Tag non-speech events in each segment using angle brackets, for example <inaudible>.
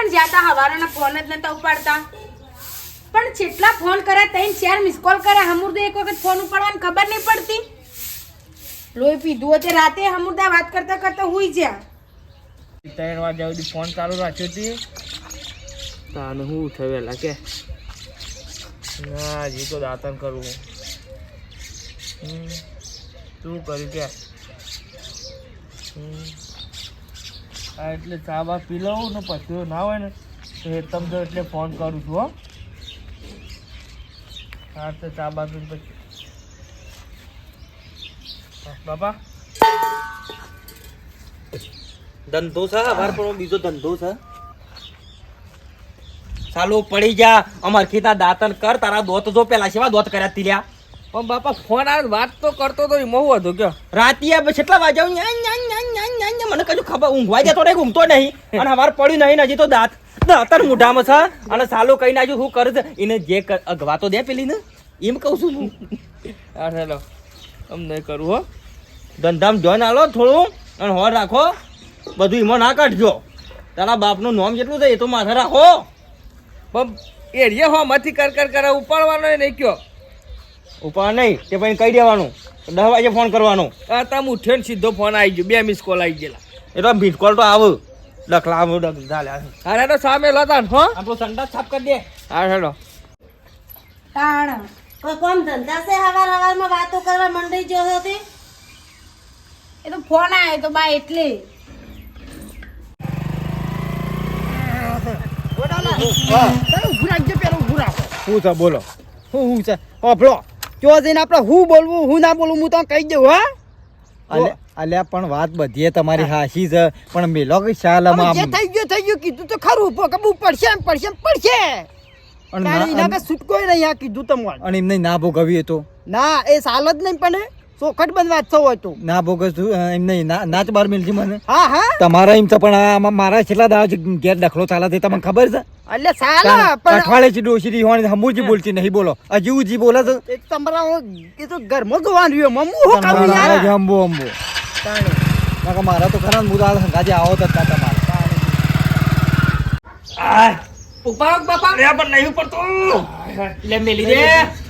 પણ જ્યાં હવારોના ફોન જ નતા ઉપાડતા. પણ જેટલા ફોન કરે તઈને ચાર મિસ કોલ કરે હમુરદે એક વખત ફોન ઉપાડવાની ખબર નહીં પડતી. લોહી પીધું હતું. રાતે હમુરદા વાત કરતા કરતા હુઈ જ્યાં ત્રણ વાગ્યા સુધી ફોન ચાલુ રાખ્યો હતી તાને હું થયેલા કે? ના હજી તો દાતન કરવું. શું કર્યું કે? હમ. હા, એટલે ચા બા પી લઉં ને પછી ના હોય ને, તો એ તમને એટલે ફોન કરું છું, હો. હા, તો ચા બા પી પછી બાપા. ધંધો છે અમાર પણ બીજો ધંધો છે. ચાલો, પડી જા. અમાર ખીતા દાંતન કર, તારા દોત જો પેલા સેવા દોત કર્યા તીલ્યા. પણ બાપા ફોન આવે વાત તો કરતો તો એમાં હું હતો કયો રાતિયા કેટલા વાગ્યા મને કજુ ખબર ઊંઘવા જતો નહીં ઊંઘતો નહીં. અને અમારે પડ્યું નહીં હજી તો દાંત. દાંતર મોઢામાં છે. અને સાલો કહી નાખ્યું શું કરે છે એને જે અગવા તો દે પેલી ને એમ કહું છું હું. હેલો. આમ નહીં કરું હો. ધંધામાં જોઈન આલો થોડું અને હોર રાખો. બધું એમાં ના કાઢજો. તારા બાપનું નામ જેટલું છે એ તો માથે રાખો. પણ એરિયા હો મથી કર કર કરે ઉપાડવાનો નહીં કયો. ઉપાડ નહીં તે પછી કહી દેવાનું. દસ વાગે ફોન કરવાનો. આ તમે ઉઠ્યો ને સીધો ફોન આવી ગયો. બે મિસ કોલ આવી ગયેલા. એટલે મિસ કોલ તો આવ. ડખલા આવ ડખલા અરે તો સામે લતા હો? આપણો સંડા સાફ કરી દે. હા હેડો. તાણ કોઈ કોમ ધંધા છે? હવાર હવારમાં વાતો કરવા મંડી જો હતી એ તો ફોન આવ્યો તો બા એટલે. હું. છે? બોલો. હું હું છે? હોભળો જો જઈને આપણે હું બોલવું હું ના બોલવું હું તો કહી દઉં હા? અલ્યા અલ્યા પણ વાત બધી તમારી હાશી છે. પણ મેલો કે શાલામાં જે થઈ ગયું થઈ ગયું કીધું તો ખરું કબૂ પડશે એમ પડશે એમ પડશે. અને ના- કે છૂટકોય નહીં આ કીધું તમને. અને એમને ના ભોગવીએ તો? ના એ સાલ જ નહીં પણ ચોખટ બનવા છો હોય તું? ના તું એમ ના નાચ બાર મિલજી મને. હા હા? તમારા એમ તો પણ આમાં મારા છેલ્લા દાવા ગેર દખલો ચાલે છે તમને ખબર છે? એટલે સાલા પણ અઠવાડે છે ડોસી થી હોવાની હમુજી બોલતી નહીં બોલો. હજી બોલે છે. એ તમારા એ તો ઘરમાં જોવાનું રહ્યો મમ્મુ હું તમારા યાર? હજી અંબો અંબો તાણે. મારા તો ખરા મુદાલ હંગાજે આવો તો તમારા તમારે ઉપાડો બાપા અરે પણ નહીં ઉપડતો. લે મેલી દે.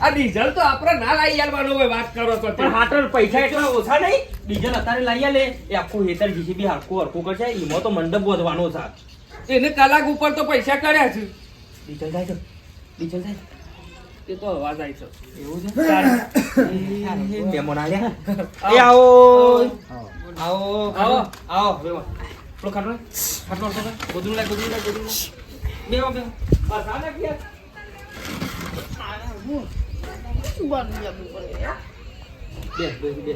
આ ડીઝલ તો આપણે ના લાવી આલવાનો હોય વાત કરો તો પણ હાટર પૈસા એટલા ઓછા નહીં. ડીઝલ અત્યારે લઈ આલે. એ આખું હેતર જીસીબી હરખું હરખું કરશે. એમાં તો મંડપ વધવાનો છે. એને કલાક ઉપર તો પૈસા કર્યા છે. ડીઝલ થાય છે ડીઝલ થાય એ તો અવાજ આવી છે. એવું છે? મહેમાન આવ્યા એ આવો. આવો. આવો. આવો. પેલો ખાટલો. ખાટલો ગોદડું લાય ગોદડું લાય ગોદડું લાય. બસ બે બે બે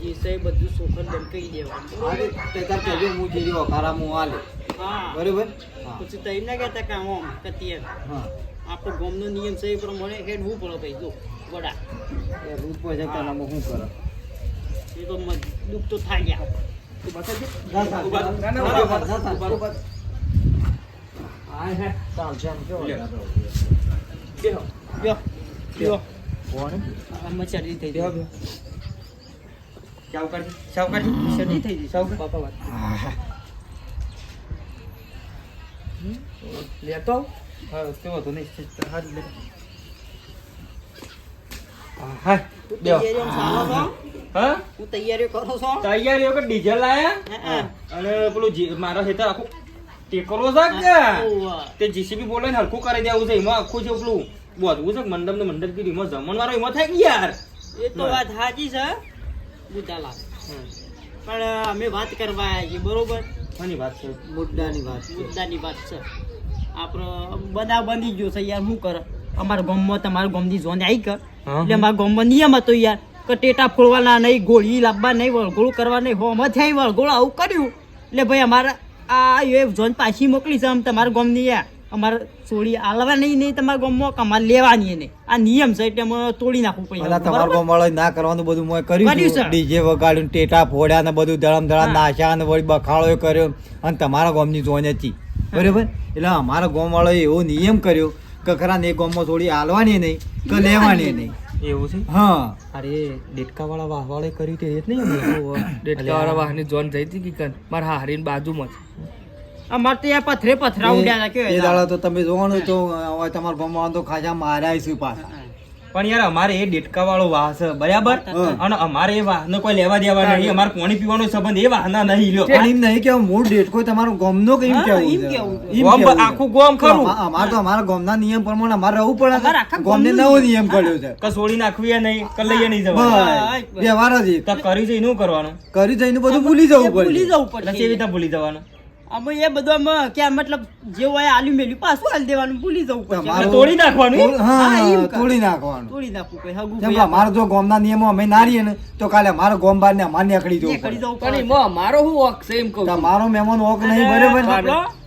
જે છે બધું સોખર કરી દેવાનું. તે તાર કહેજો હું જે રહ્યો ખારા આલે હા. બરોબર? પછી તઈ ના કહેતા કે આમ કતીએ હા. આપણો ગામનો નિયમ એ પ્રમાણે હેડવું પડે ભાઈ જો વડા. એ રૂપ પછી તારામાં શું કરો એ તો દુઃખ તો થાય ગયા લેતો. હા, તે વાંધો નહીં. હાથ લે. હા, હા. તૈયારીઓ હા? હું તૈયારીઓ કરો છો. તૈયારી વખત ડીઝલ લાયા? અને પેલું મારા હેતર આખું ટેકરો છે તે જીસીબી બોલે ને હરખું કરી દેવું છે. એમાં આખું છે પેલું બોધવું છે મંડપ ને મંડપ કીધું. એમાં જમણવારો એમાં થાય કે યાર? એ તો વાત સાચી છે. બુધાલા પણ અમે વાત કરવા આવ્યા છીએ બરોબર? કોની વાત છે? મુદ્દાની વાત બુદ્ધાની મુદ્દાની વાત છે. આપણો બધા બંધી ગયો છે યાર. શું કર? અમારા ગામમાં તમારા ગામની ઝોન આવી કર. એટલે અમારા ગામમાં નિયમ હતો યાર. કે ટેટા ફોડવાના નહીં ગોળી લાવવા નહીં વળગોળ કરવા નહીં હોમાં થઈ વળગોળ આવું કર્યું. એટલે ભાઈ અમારા આ એ જોન પાછી મોકલી છે આમ તમારા ગામની યાર અમારે છોડી આલવા નહીં નહીં તમારા ગામમાં કે અમારે લેવાની નહીં. આ નિયમ છે એટલે અમે તોડી નાખવું પડે. તમારા બરોબર? ગામવાળાએ ના કરવાનું બધું મેં કર્યું છે. ડીજે વગાડ્યું ટેટા ફોડ્યા ને બધું ધડમ ધડા હા. નાશ્યા ને વળી બખાળો કર્યો. અને તમારા ગામની જોન હતી. બરાબર? એટલે અમારા ગામવાળાએ એવો નિયમ કર્યો કે ખરા ને ગામમાં થોડી આલવાની નહીં કે લેવાની નહીં. એવું છે? હા. અરે ડેટકા વાળા વાહવાળે કરી તે એટ નહીં <laughs> ડેટકા વાળા વાહ વાહની જોન જઈ હતી કે કન? ને બાજુ બાજુમાં. અમાર તો પથરે પથરા ઉડ્યા નાખ્યો એ દાડા તો તમે જોવાનું તો તમારા ગામમાં તો ખાજા માર્યા છે પાછા. પણ યાર અમારે એ ડેટકા વાળો વાહ છે બરાબર? અને અમારે એ વાહનો કોઈ લેવા દેવા નહીં અમારે પાણી પીવાનો સંબંધ એ વાહના નહીં લ્યો. એમ નહીં કે મૂળ ડેટકો તમારો ગામનો કેમ હા, કેવું ગોમ. આખું ગોમ ખરું. અમારે તો અમારા ગામના નિયમ પ્રમાણે અમારે રહેવું પડે ગોમ ગામનું નવો નિયમ. કર્યો છે. કે છોડી નાખવી એ નહીં કે લઈએ નહીં જવાનું. વ્યવહાર જ. તો કરી છે એનું કરવાનું? કરી જઈને બધું ભૂલી જવું પડે ભૂલી જવું પડે કેવી રીતે ભૂલી જવાનું. અમે એ બધું કે મતલબ જેવું હોય આલ્યું મેલ્યું. પાછું હાલ દેવાનું ભૂલી જવું પડશે. તોડી નાખવાનું હા હા, એમ કર. તોડી નાખવાનું. તોડી નાખવું કઈ હગું જેમ કે જો ગામના નિયમો અમે ના ને તો કાલે મારો ગામ બાર ને અમારે નીકળી જવું નીકળી પણ છે એમ કહું છું. મહેમાન ઓક નહીં બરાબર?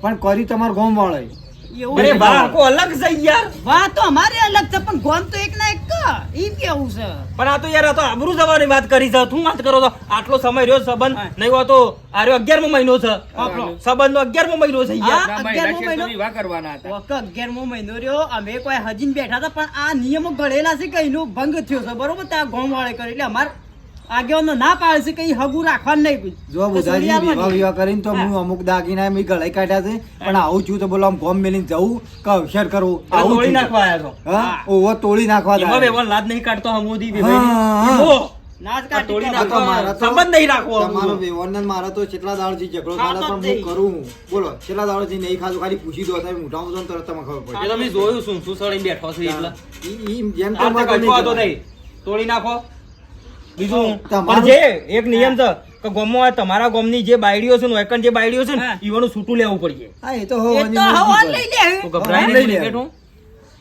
પણ કરી તમારો ગોમ વાળો અરે વાહ અલગ છે. યાર વાત તો અમારે અલગ છે પણ ગોમ તો એક ના એક. ઈ કેવું છે? પણ આ તો યાર આ તો આબરૂ જવાની વાત કરી છે. તું વાત કરો તો આટલો સમય રહ્યો સંબંધ? નહીં હોય તો આ રહ્યો અગિયારમો મહિનો છે. સંબંધ નો અગિયારમો મહિનો છે યાર. હા, ના, મહિના. વિવાહ કરવાના હતા. મહિનો રહ્યો. અમે કોઈ હજીન બેઠા હતા પણ આ નિયમો ઘડેલા છે કે એનો ભંગ થયો છે. બરોબર? ત્યાં ગોમ વાળે કરી એટલે અમાર આગેવાનો ના પાડે છે કઈ ઈ હગું રાખવાનું નહીં જો બુધાજી વિવાહ વિવાહ કરીને તો હું અમુક દાગીના મેં ગળાઈ કાઢ્યા છે પણ આવું છું તો બોલો આમ ગોમ મેલીને જવું કે અવસર કરવું? આવું તોડી નાખવા આવ્યા છો? હા? ઓવો તોડી નાખવા એમાં હવે વેવાણ લાદ નહીં કાઢતો હમુદી હા, હા. વિભાઈ ના જ આ કાઢી તોડી કાઢો. આ તો નાખવા મારા તો- સંબંધ નહીં રાખવો તમારો વેવાણને મારા તો કેટલા દાડથી ઝઘડો હા, પણ હું કરું. હું. બોલો કેટલા દાડથી નહીં ખાધું ખાલી પૂછી દો તમે મોટા જો તરત તમે ખબર પડે. તમે જોયું શું શું સળીને બેઠો છે એટલે. જેમ તો. તોડી નાખો. બીજું પણ જે એક નિયમ છે કે ગામમાં તમારા ગામની જે બાયડીઓ છે ને એકણ જે બાયડીઓ છે ને. ઈવાનું છૂટું લેવું પડશે. હા એ તો હોવાની લઈ પડે. લે તો ગભરાય નહીં લઈ લે.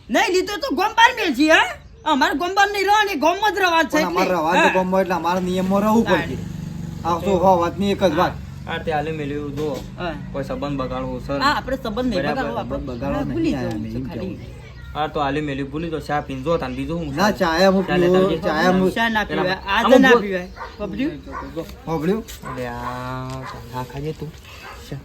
નહીં લીધો તો ગોમ બાર મેલ છે હા અમારે ગોમ બાર નહીં રહવાની ગોમ જ રહેવા છે અમારે રવા રવાજ ગોમ ગામમાં એટલે અમારા નિયમમાં રહેવું પડશે. આ તો હો વાતની એક જ વાત. આ તે આલે મેલ્યું જો કોઈ સંબંધ બગાડવો સર હા આપણે સંબંધ નહીં બગાડવો આપણે બગાડવા નહીં આયા છે. હા તો આલી મેલી ભૂલી તો ચા પીંજો તાન બીજું શું ના ચાયા હું પીવો. ચાયા હું શા ના પીવાય આજે ના પીવાય બબલ્યું? હોભળ્યું? અલે આ ચા ખાજે તું ચા.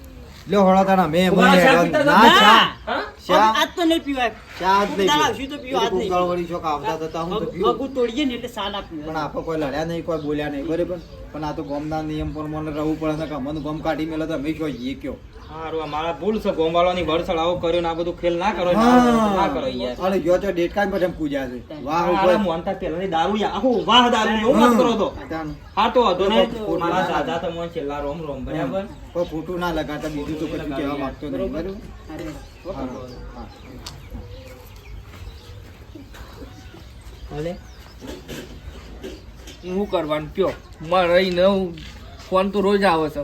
લ્યો હોળા તારા મેં મને ચા ના, હતા? ચા. હા? ચા. આજ તો નહીં પીવાય ચા જ નહીં તારા. આવશું તો પીવો, આજ નહીં. વળી શોખ આવતા થતા હું તો પીવું. હગું તોડીએ ને એટલે શા ના પણ પીવાય આપણે કોઈ લડ્યા નહીં કોઈ બોલ્યા નહીં બરાબર પણ આ તો ગામના નિયમ મને રહેવું પડે ને કે અમને ગામ કાઢી મેલો તો અમે શું જઈએ કયો હારું, મારા ભૂલ છે ગોમવાળાની વરસળ આવો કર્યો ને આ બધું ખેલ ના કરો ના કરો યાર અરે ગયો તો ડેટકા જ પછી એમ છે. વાહ ઉપર મોહનથાળ પહેલાની દારૂ યા- આખું વાહ દારૂ એવું મત કરો તો. હા તો હતો ને મારા ના દાદા તમને છેલ્લા રોમ રોમ બરાબર? કોઈ ખોટું ના લગાડતા બીજું તો કશું કહેવા માંગતો નહીં બરાબર? હા, હા. ભલે હું કરવાનું? કયો? મારે રહીને ફોન તો રોજ આવે છે.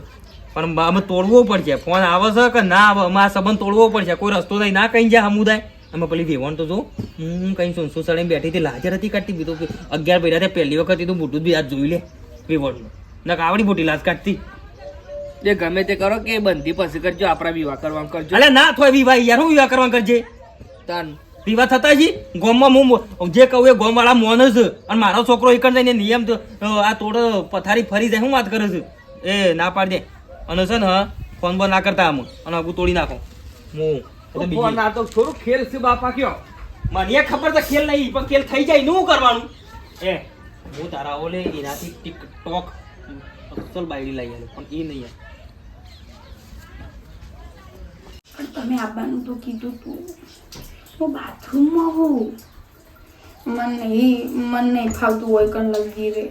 પણ અમે તોડવો પડશે. ફોન આવે છે કે ના આવે? અમારા સંબંધ તોડવો પડશે. કોઈ રસ્તો નહીં. ના કઈ જાય સમુદાય અમે પેલી વેવણ તો જો હું કઈ સુનસુ સળીને બેઠી હતી લાજર હતી કાઢતી. બીજું અગિયાર પહેલા તે પહેલી વખત એ તો મોટું બી આજ જોઈ લે વેવણનું. ના આવડી મોટી લાજ કાઢતી. જે ગમે તે કરો કે બંધી પછી કરજો. આપણા વિવાહ કરવાનું કરજો. અલે ના થોય વિવાહ યાર. હું વિવાહ કરવા કરજે? તાન. વિવાહ થતા જી ગોમમાં હું જે કહું એ ગોમવાળા મોન જ. અને મારો છોકરો એક જઈને નિયમ આ તોડ પથારી ફરી જાય. હું વાત કરું છું? એ ના પાડ દે. અને છે ને હા ફોન બોન ના કરતા આમ. અને આગું તોડી નાખો. હું. ફોન ના તો થોડું ખેલ છે બાપા કયો? મને ખબર તો ખેલ નહીં પણ ખેલ થઈ જાય નું કરવાનું? એ હું તારા ઓલે એનાથી ટિકટોક અસલ બાયડી લઈ આવ્યો પણ એ નહીં. પણ તમે આવવાનું તો કીધું તું. હું બાથરૂમમાં હોઉં. મન નહીં મન નહીં ફાવતું હોય કણ લગી રે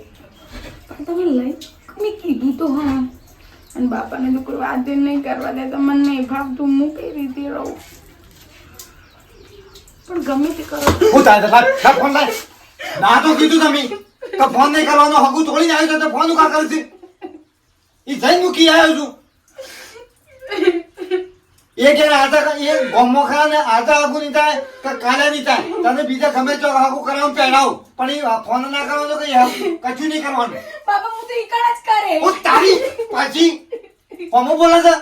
પણ તમે લઈ મેં કીધું તો હા. અને બાપાને તો કોઈ વાત નહીં કરવા દે તો મન નહીં ભાવતું હું કઈ રીતે રહું? પણ ગમે તે કરો. હું થાય તો લાય, લાય ફોન લાય. ના તો કીધું તમે. તો ફોન નહીં કરવાનો હગું તોડીને આવ્યો તો ફોન ઉકા કરે છે. ઈ જઈ મૂકી આવ્યો છું? એ કે આધા એ ગોમો ખરા ને આધા હગું નહીં થાય કે કાલે નહીં થાય. તને બીજા ગમે તો આગુ કરાવું પહેરાવ. પણ એ ફોન ના કરો તો કઈ કશું નહીં કરવાનું. બાપા હું તો ઈકણ જ કરે. હું તારી પાછી. કોમો બોલે છે.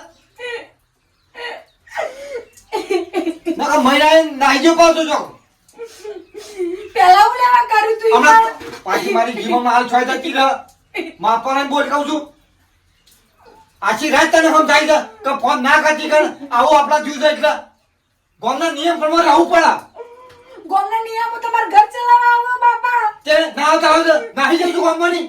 ના મહિના નાઈ જો પાછો છો પેલા હું લેવા કરું તું પાછી મારી જીવનમાં હાલ છોય જતી રહે માપવાને બોલ કહું છું. આછી રાત તને સમજાય છે કે ફોન ના કરતી કર આવો આપણા જીવ છે એટલે. ગોમના નિયમ પ્રમાણે રહેવું પડે. ગોમના નિયમો તમાર ઘર ચલાવવા આવો બાપા. તે ના આવતા હોય તો નાહી જઉં છું ગામમાંની.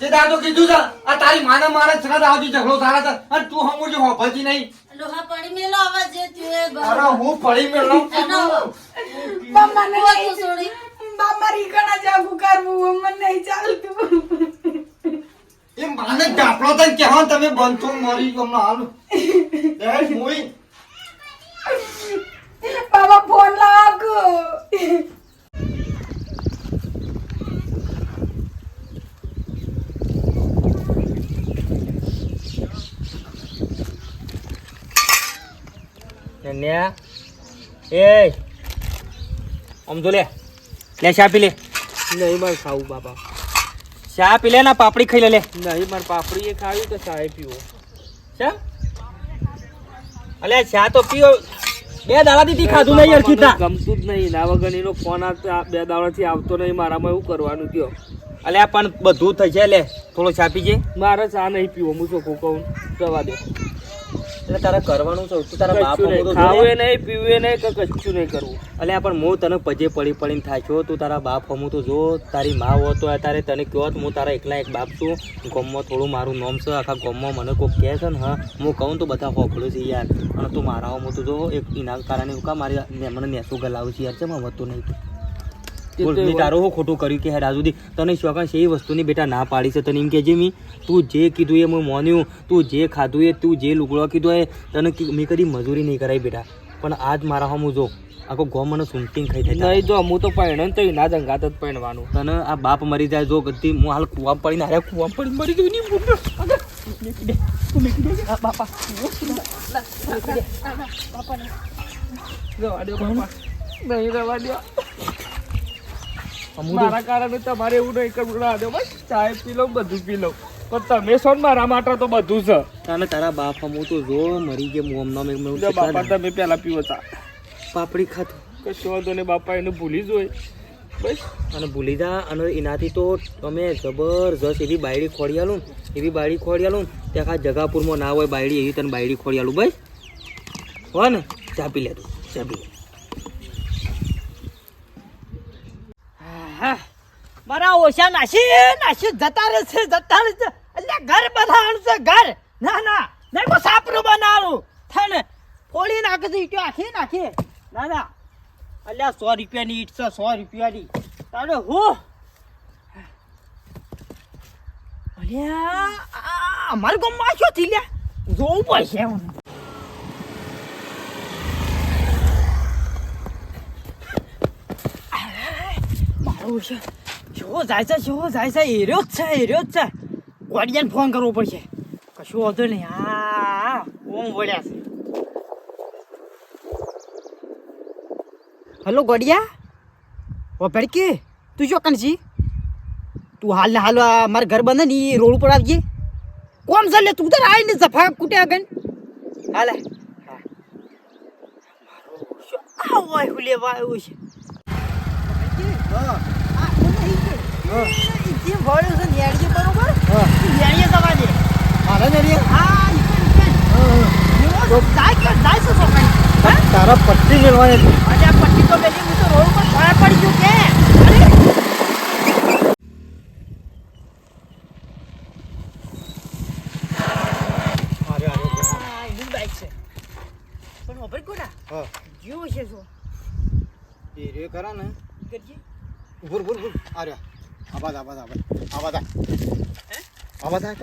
તે દાદો કીધું છે આ તારી માના મારા છના આવતી ઝઘડો સારા છે. અને તું હમું જો હોભળતી નહીં. લોહા પડી મેલો જે અરે હું પડી મેળવું એનો બા, મને હું. નહીં તું છોડી. બા, મારી ઘણા જાગું કરવું મને નહીં ચાલતું. એ માને ડાપડો તને કહેવા તમે બનશો મરી ગયો હમણાં હાલ. એ મોઈ. બાબા ફોન એ. આમ જો લે લે ચા પી લે. નહીં મારે ખાવું બાપા ચા પી લે ના પાપડી ખાઈ લે લે. નહીં મારે પાપડી એ ખાવી તો ચા પીવો. ચા? અલે ચા તો પીવો બે દાડા થી ખાધું નહીં અર્ચિતા ગમતું જ નહીં. ના વગર એનો ફોન આવતો બે બે દાડાથી આવતો નહીં. મારામાં એવું કરવાનું કયો અલે પણ બધું થઈ જાય લે. થોડો ચા પીજે. મારે ચા નહીં પીવો. હું શું કહું? જવા દે. એટલે તારે કરવાનું છે તું તારા બાપ ખાવે નહીં પીવું નહીં કે કશું નહીં કરવું. એટલે પણ હું તને પજે પડી પડીને થાય છો તું તારા બાપ હમું તો જો તારી મા હોતો તો તારે તને કહો તો હું તારા એકલા એક બાપ છું. ગોમમાં થોડું મારું નામ છે આખા ગોમમાં મને કોઈ કહે છે ને હા. હું કહું તો બધા હોકળું છે યાર. અને તું મારા હમું તો જો એક ઇનામ કારણે હું કા મારી મને નેસું ગલાવું છે યાર. છે વધતું નહીં તે? બોલ તારું શું ખોટું કર્યું કે હે રાજુદી સુધી? તને શોખન છે એ વસ્તુની બેટા ના પાડી છે? તને એમ કહેજે મી તું જે કીધું એ મેં મોન્યું. તું જે ખાધું એ તું જે લુગડો કીધું એ તને મેં કદી મજૂરી નહીં કરાવી બેટા. પણ આજ મારા હું જો આખો ગોમ મને સુનતીન ખાઈ થાય નહીં જો હું તો પહેણ તો ના જંગાત જ પહેણવાનું. તને આ બાપ મરી જાય જો ગતિ હું હાલ કુવા પડીને હારે કુવા પડીને મરી નહીં બાપા જવા દો બાપા. નહીં દો. અમુક મારા કારણે તમારે એવું નહીં કરવું. ના દો બસ ચાય પી લો બધું પી લો પણ તમે છો ને મારા માટે તો બધું છે. તને તારા બાપ હમું તો જો મરી ગયા હું હમણાં મેં- મેં બાપા તમે પેલા પીવો તા પાપડી ખાધું. કશો વાંધો ને બાપા એને ભૂલી જ હોય. બસ. અને ભૂલી જા અને એનાથી તો તમે જબરજસ્ત એવી બાયડી ખોડી આલું એવી બાયડી ખોડી આલું ને, ત્યાં ખા જગાપુરમાં ના હોય બાયડી એવી તને બાયડી ખોડી આલું બસ. હો ને ચા પી લે તું ચા પી લે હા. મારા ઓછા નાસી નાસી જતા રહેશે જતા રહેશે. એટલે ઘર બનાવવાનું છે ઘર. ના ના, નહીં કોઈ સાપરું બનાવવાનું થાય ને ફોડી નાખે છે ઈટો આખી નાખી. ના ના. અલ્યા, સો રૂપિયાની ઈટ છે, સો રૂપિયાની. તારે હું? અલ્યા અમારા ગામમાં શું થઈ લ્યા? જોવું પડશે એમ. છે શું જાય છે શું જાય છે એર્યો જ છે, એર્યો જ છે. ગોડિયાને ફોન કરવો પડશે. કશું વાંધો નહીં. હા ઓમ વળ્યા છે. હલો ગોડિયા ઓ ભડકી, તું જો કણ તું હાલ ને હાલ મારા ઘર બંધ ને એ રોડ ઉપર આવજે કોમ છે લે તું તો આવીને સફા કુટે આગળ. હાલે. આવો લેવા આવ્યો છે? જે વળ્યો છે નેડીએ બરોબર? નેડીએ જવા દે. મારા નરિયા હા તારા પટ્ટી મેળવાની અરે આ પટ્ટી તો બેઠી હું તો રોડ પર ખોળા પડી ગયું કે? પણ ખબર કોના? હા. જીવો છે જો. એ રે ખરા ને? કરજે. ભૂર ભૂર ભૂર આરે આવાજ આવાજ. આવાજ આવાજ આવાજ આ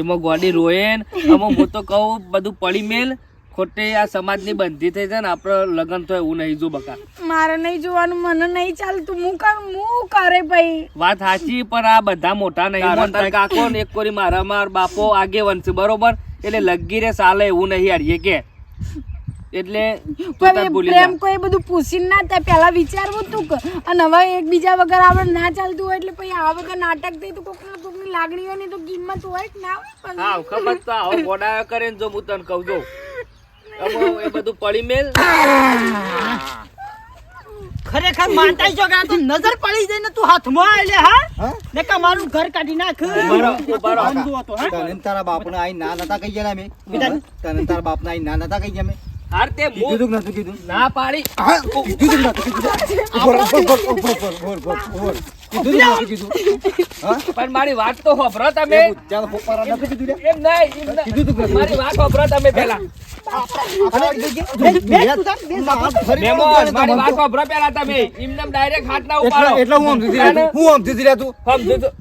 એમાં ગોડી રોયે ને. આમાં હું તો કહું બધું પડી મેલ. ખોટે આ સમાજની બંધી થઈ જાય ને આપણે લગ્ન તો એવું નહીં જો બકા. મારે નહીં જોવાનું મને નહીં ચાલતું. હું કર હું કરે ભાઈ? વાત સાચી પણ આ બધા મોટા નહીં. કાકો ને એક કોરી મારા માર બાપો આગે વનશે બરોબર? એટલે લગી રે સાલે એવું નહીં હારીએ કે. એટલે પ્રેમ કોઈ બધું પૂછીને ના થાય. પહેલા વિચારવું તું કે અને હવે એકબીજા વગર આપણે ના ચાલતું હોય એટલે પછી આ વગર નાટક થઈ તો કોકના કોકની લાગણીઓની તો કિંમત હોય કે ના હોય પણ હા ખબર તો આવો ગોડા કરે ને જો હું તને કહું જો. એ બધું પડી મેલ. ખરેખર માનતા છો કે આ તો નજર પડી જાય ને તું હાથમાં આલે હા? ને કે મારું ઘર કાઢી નાખ. હતો, હા? તને તારા બાપને આઈ ના નતા કહી ગયા મે બેટા. તને? તારા બાપને આઈ ના નતા કહી ગયા અમે હાર હું કીધું નતું કીધું? ના પાડી. કીધું નતું કીધું? ઉપર ઉપર ઉપર ઉપર ઉપર ઉપર કીધું નતું કીધું? હા? પણ મારી વાત તો હોભરો તમે. ચાલ ફોપારા નતું કીધું એમ નહીં કીધું તું મારી વાત હોભરો તમે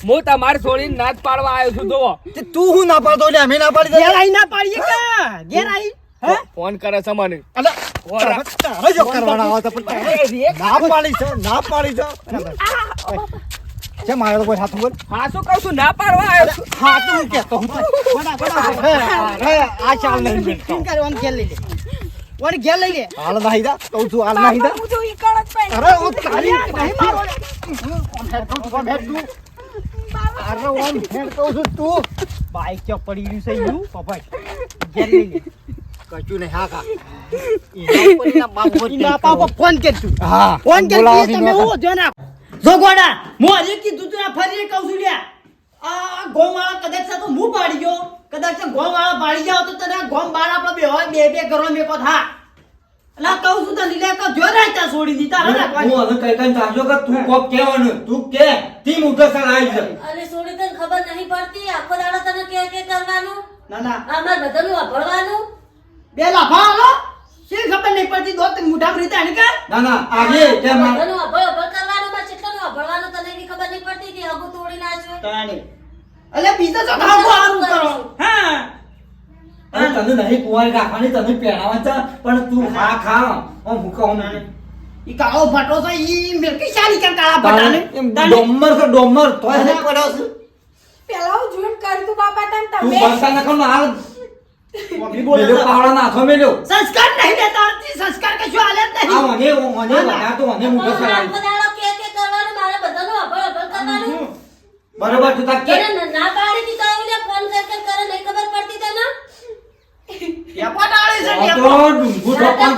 હું છોડીને નાચ પાડવા આવ્યો છું તું હું ના પાડતો અમે ના પાડી ઘેર ના પાડીએ ઘેર ફોન કરે છે મને. જો કરવાના આવે તો પણ ના પાડી છે ના પાડી છે. છે મારે તો કોઈ હાથ ઉપર હા શું કહું છું? ના પાડવા આવ્યો છું. હું કહેતો હું આ ચાલ નહીં લઈ લે. ઓન ઘેર લઈ લે. હાલ નહીં દા કહું છું હાલ નહીં દા હું તો ઈ કણ જ અરે હું તારી નહીં મારો ઓમ હેડ તું, ઓમ હેડ તું. અરે ઓમ હેડ કહું છું તું. બાઈક ચો પડી રહ્યું છે યુ <laughs> ઘેર લઈ લે. કશું નહીં હા કા પાપા ફોન હા ફોન તમે હું હજી કીધું તું ફરી કહું છું લ્યા. આ ગોમ વાળા કદાચ તો હું પાડી ગયો. કદાચ ગોમ પાડી જાવ તો તને ગોમ બાર આપણે બે હોય બે બે કરો મેકો થા એટલે કહું છું તને લે કે જો રાયતા છોડી દીધા હા હું હવે કઈ કઈ ચાલજો કે તું કોક કેવાનું તું કે તી મોટો સર આવી છે અને સોડી તને ખબર નહીં પડતી આખો દાડો તને કે કે કરવાનું? ના ના. અમાર બધાનું વાપરવાનું બે લાફા આલો શી ખબર નહીં પડતી? દોત મુઠામ રીતે આને કર ના ના આજે તે માર બધાનું અભળ અભળ કરવાનું માં કેટલાનું વાપરવાનું તને બી ખબર નહીં પડતી કે હગુ તોડી નાખ્યું તાણી. અલે બીજો તો ખાવું હારું કરો. હા. અરે તને નહીં કુંવારી રાખવાની તને પહેરાવા છે પણ તું ખા ખા. હું ભૂખો ના ઈ કાળો ફાટો છે ઈ મિલકી શાની કે કાળા ફાટાને ડોમર કે ડોમર તોય નહીં પડ્યો છે. પેલા હું જોઈને કર્યું તું બાપા તને તું તમે બનતા નખો હાલ સંસ્કાર નહીં દેતા સંસ્કાર કશું હાલે જ આ નહીં મને મને બધા તો મને આખો દાડો કે કે કરવાનું મારે બધાનું વાપર વાપર કરવાનું. બરોબર તું તાર કે. એને ના પાડી દી તો આવીને ફોન કર કર કરે નહીં ખબર પડતી તને ટેપો ડાળે છે આ ટેપો તો ડુંગુ તો પણ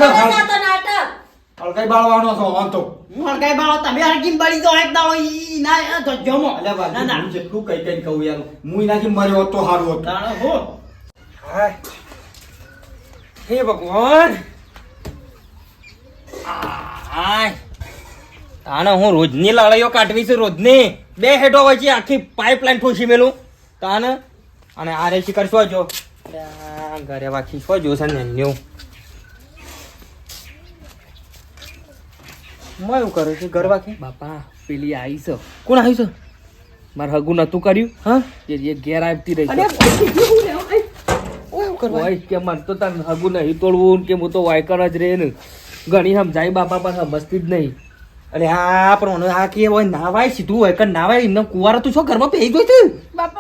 તો નાટક. આ હલકાઈ બાળવાનો છો આમ તો. હું કઈ બાળો તમે હરકીમ બળી દો એક દાડો ઈ ના એ તો જમો. અલ્યા બાજુ ના ના. જેટલું કઈ કઈ કહું યાર. હું એનાથી મર્યો તો સારું હતું. હો. હે ભગવાન. હાય. તાણે હું રોજની લડાઈઓ કાઢવી છું રોજની. બે હેડો છે આખી પાઇપલાઇન ઠોસી મેલું. તાને અને આ રે શું જો. ઘરે વાખી શું જોશે ને એનું મેં એવું કરું છું ઘર વાખી? બાપા પેલી આવી છે. કોણ આવી છે? મારે હગું નતું કર્યું હા? એ ઘેર આવતી રહી અરે કરવા હોય કે મને તો તને હગું નહીં તોડવું કે હું તો વાયકર જ રે ને. ઘણી સમજાય બાપા પણ સમજતી જ નહીં. અરે હા પણ આ કે હોય નાવાય સીધું હોય કે નાવાય એમને કુવારો તું છો ઘરમાં પહેરી ગયો છે બાપા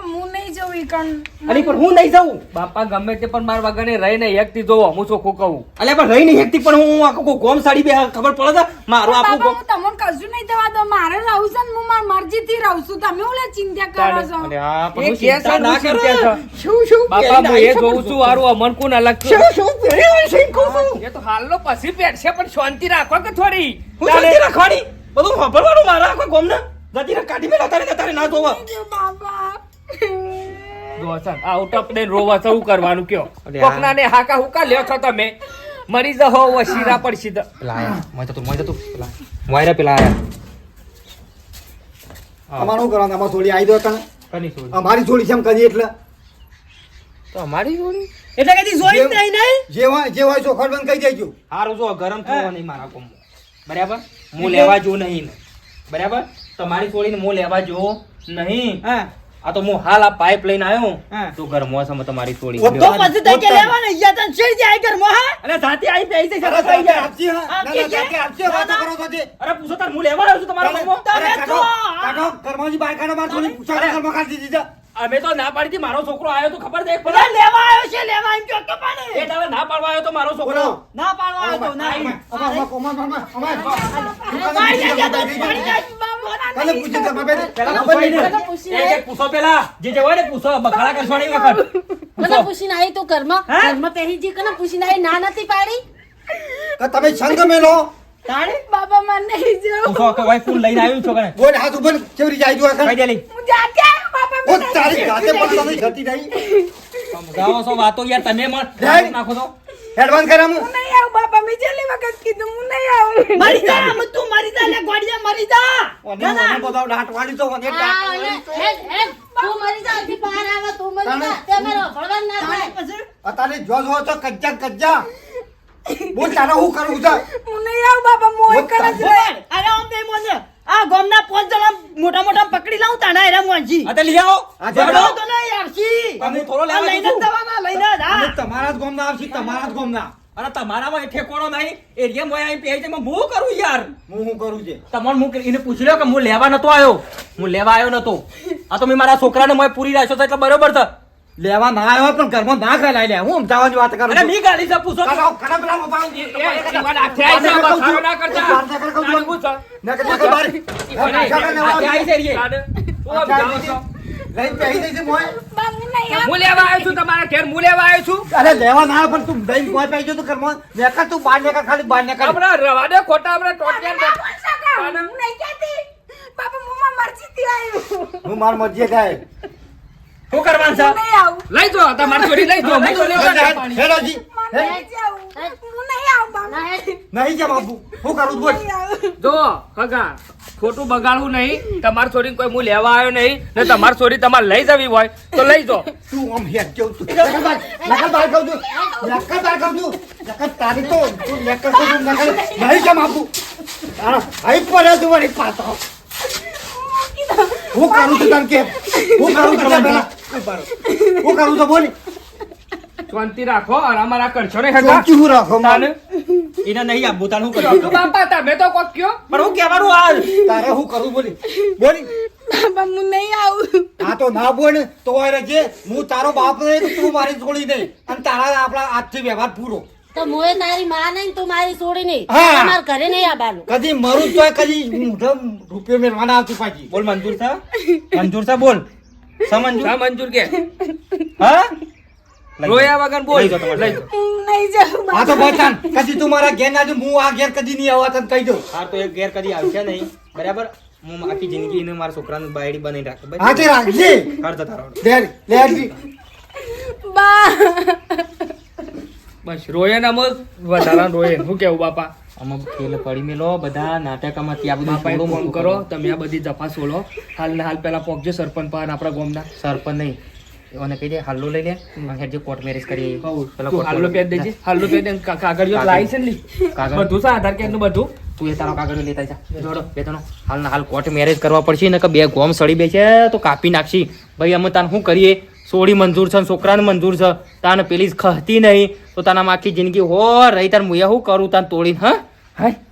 કણ અરે પણ હું નહીં જાઉં. બાપા ગમે તે પણ મારા વગર રહી ને એકથી જોવો હું ચોખ્ખું કહું અલે પણ રહી નહીં હેકતી પણ હું આખો ગોમ સાડી બે ખબર પડે છે? મારો બાપા ગોમ તમને કશું નહીં થવા દો મારે રહું છે હું માર મરજી થી રહું છું. તમે ઓલે ચિંતા કરો છો. અરે હા પણ હું ચિંતા ના હું કરો. શું શું? બાપા હું એ જોઉં છું હારું અમન કોણ અલગ છે? શું શું? પેરી હોય છે કહું એ તો હાલનો પછી બેઠશે પણ શાંતિ રાખો કે થોડી? હું શાંતિ રાખવાની? બધું સાંભળવાનું મારા આખો ગોમને? જતી રે કાઢી મેં તારે તારે ના જોવા. બાપા દોસ્ત આઉટ ઓફ દે રોવા સૌ કરવાનું કયો? કોકના ને હાકા હુકા લ્યો છો તમે. મરી જહો વશીરા પડશી તો પેલા આયા. મોય તો મોય તો પેલા મોયરા પેલા આયા. અમારે કરવાનું? અમાર થોડી આવી દો તને કની થોડી અમારી થોડી જેમ કરી એટલે. તો અમારી સોડી એટલે કદી જોઈ જ નહીં નહીં? જે હોય જે હોય ચોખડ બંધ કહી દેજો. હારું જો ગરમ થવા નહીં મારા કોમ બરાબર? હું લેવા જો નહીં બરાબર? તમારી થોડીને હું લેવા જો નહીં. હા આ તો હું હાલ આ પાઇપ લઈને આવ્યો તું તો ઘર મોસમ તમારી તોડી તો પછી તઈ કે લેવાનો ઈયા તન છેડ જાય ઘરમાં હા? અને સાથે આવી બે છે અરે આઈ જાય. આપજી હા. ના, ના, સાથી આપજી, વાતો કરો છો અરે પૂછો તાર હું લેવા આવ્યો છું તમારા મો અરે તમે તો- કાઢો, ઘરમાંથી બહાર કાઢો, મારે થોડી પૂછા ઘરમાં કાઢી દીધી. અમે તો ના પાડી મારો છોકરો આવ્યો તો ખબર છે એક બધા લેવા આવ્યો છે લેવા એમ કે તો એ પાડે તારે ના પાડવા આવ્યો તો મારો છોકરો. ના પાડવા આવ્યો તો ના. અમાર, અમાર, અમાર, અમાર, અમાર, અમાર. પાડી જાય તો પાડી જાય કાલે પૂછી ઘરમાં બેઠી. પેલા ખબર પૂછો નહીં એક એક પૂછો પેલા જે જે હોય ને પૂછો બખાડા કરશોની વખત. કને પૂછીને આવી તું ઘરમાં. હા? ઘરમાં પહેરી જી કને પૂછીને આવી ના નથી પાડી. કે તમે સંગ મેલો? તાણે? બાપા માં નહીં જવું પૂછો કે ભાઈ ફૂલ લઈને આવ્યું છો કે નહીં? બોલ હાથ ઉપર કેવી રીતે આવી જોવા કઈ દે લઈ. હું જાતે આવ્યો બાપા ઓ તારી જાતે પણ તમે જતી નહીં સમજાવો છો વાતો યાર તમે નાખો એડવાન્સ કરે હું હું નહીં આવું બાપા મેં છેલ્લી વખત કીધું હું નહીં આવું. મરી જા અમે તું મરી જા લે ગોડિયા મરી જા. ઓને મને બધો દાંટવાળી તો ઓને હા, અને હેડ, હેડ. તું મરી જા હજી બહાર આવે તું મરી જા. તે મારે અભળવાનું ના થાય પછી અત્યારે જો જો તો કજ્જા કજ્જા. બોલ તારે હું કરું છે હું નહીં આવું બાપા મોય હું કરે છે અરે આમ બે મોને આ ગામના પાંચ જણા મોટા મોટા પકડી લાવું તાના એરા મોંજી. આ તે લઈ આવો. આ ઝઘડો તો નહીં યારસી તમે થોડો લેવા લઈને. જવાના લઈને જ તમારા જ ગોમના આવશે તમારા જ ગોમના. અને તમારામાં એ ઠેકોણો નહીં એરિયા મોય આઈ છે એમાં હું કરું યાર? હું હું કરું છે? તમારે હું એને પૂછી લ્યો કે હું લેવા નતો આવ્યો. હું લેવા આવ્યો નતો. આ તો મેં મારા છોકરાને મોય પૂરી રાખ્યો તો એટલે બરોબર છે. લેવા ના આવ્યો પણ ઘરમાં ના ખાઈ લે હું અમદાવાદની વાત કરું અરે મી ગાડી છે પૂછો કરો કાકા, પેલા બાપા, એ, એ, ઈવન આખે આઈ છે, બખાડો ના કરતા. ના કરતા કહું છું. ના કરતા છે? નીકળ, નીકળ બહાર. નહીં, કાકા, લેવા આ આઈ છે રે. તું છો. પહેરી છે મોય. હું હું લેવા આવ્યો છું તમારા ઘેર હું લેવા આવ્યો છું અરે લેવા ના પણ તું દહીં મોય પહેરી ગયો તો ઘરમાં નીકળ તું નીકળ ખાલી બહાર નીકળ હમણાં રવા દે ખોટા હમણાં ટોટિયા નહીં કહેતી બાપા મુમાં મરજીથી આવ્યું હું માર મરજી થાય શું કરવાનું છે? લઈ જો તમારી લઈ જો. નહીં જા બાપુ. હું કરું બોલ. જો હગા ખોટું બગાડવું નહીં. તમારી છોરી કોઈ હું લેવા આવ્યો નહીં. ને તમારી છોડી તમારે લઈ જવી હોય તો લઈ જો. તું આમ હેર કેવું તું લખત બાર કહું છું. લખત બાર કહું છું. લખત તારી તો નહીં જા બાપુ. તારા આઈ પડે તું વળી પાછો. હું કરું છું તને કે? હું કરું છું તને પેલા? હું કરું તો બોલી. શાંતિ રાખો અને અમારા કરશો ને ચોકી હું રાખો તાને? એને નહીં આપવું તારે શું તું કરવું બાપા તમે તો કોક કયો. પણ હું કહેવાનું હાલ. તારે હું કરું બોલી? બોલી. બાપા હું નહીં આવું. આ તો ના બોલ તો રજે હું તારો બાપ રે તો તું મારી છોડી નહીં અને તારા આપણા આજથી વ્યવહાર પૂરો. તો મોએ તારી માં નહીં તું મારી છોડી નહીં. તમાર ઘરે નહીં આવવાનું કદી મરું તો કદી મોઢો રૂપિયો મેળવાના આવતી પાછી. બોલ મંજૂર થા મંજૂર થા બોલ. છે સમંજુર કે. હા? રોયા વગર બોલ. લઈ જાઓ. નહીં જાઉં આ તો બચાન કદી તું મારા ઘેર ના જો હું આ ઘેર કદી નહીં આવવા તને કહી દઉં. હાર તો એક ઘેર કદી આવશે નહીં. બરાબર? હું આખી જિંદગી એને મારા છોકરાનું બાયડી બનાવી રાખે બસ. હાથે રાખજે. હાર જતા રહો. લે લે લી. બા. બસ રોયા ના મત વધારા રોયે. હું કેવું બાપા? આમાં ખેલ પડી મેલો બધા નાટકમાંથી આ બધું થોડું ફોન કરો તમે આ બધી જફા સોલો હાલ ને હાલ પહેલા પહોંચજો સરપંચ પર આપણા ગામના. સરપંચ નહીં અને કહી દે હાલ્લો લઈ લે હેડ જે કોર્ટ મેરેજ કરી પેલા court હાલ્લો પેજ દેજે. હાલ્લો પેજ કાગળ. જો લાઈ છે ને કાગળ. બધું છે આધાર કાર્ડનું બધું? તું એ તારો કાગળ લેતા જા. જોડો. બે તનો હાલ ને હાલ કોર્ટ મેરેજ કરવા પડશે ને કે બે ગોમ સડી બે છે તો કાપી નાખશી. ભાઈ અમે તાન શું કરીએ? સોળી મંજૂર છે છોકરાને મંજૂર છે. તાને પેલી ખહતી નહીં. તો તાના આખી જિંદગી, હો, રહી તાર મુયા શું કરું તાને તોડીને, હા? હા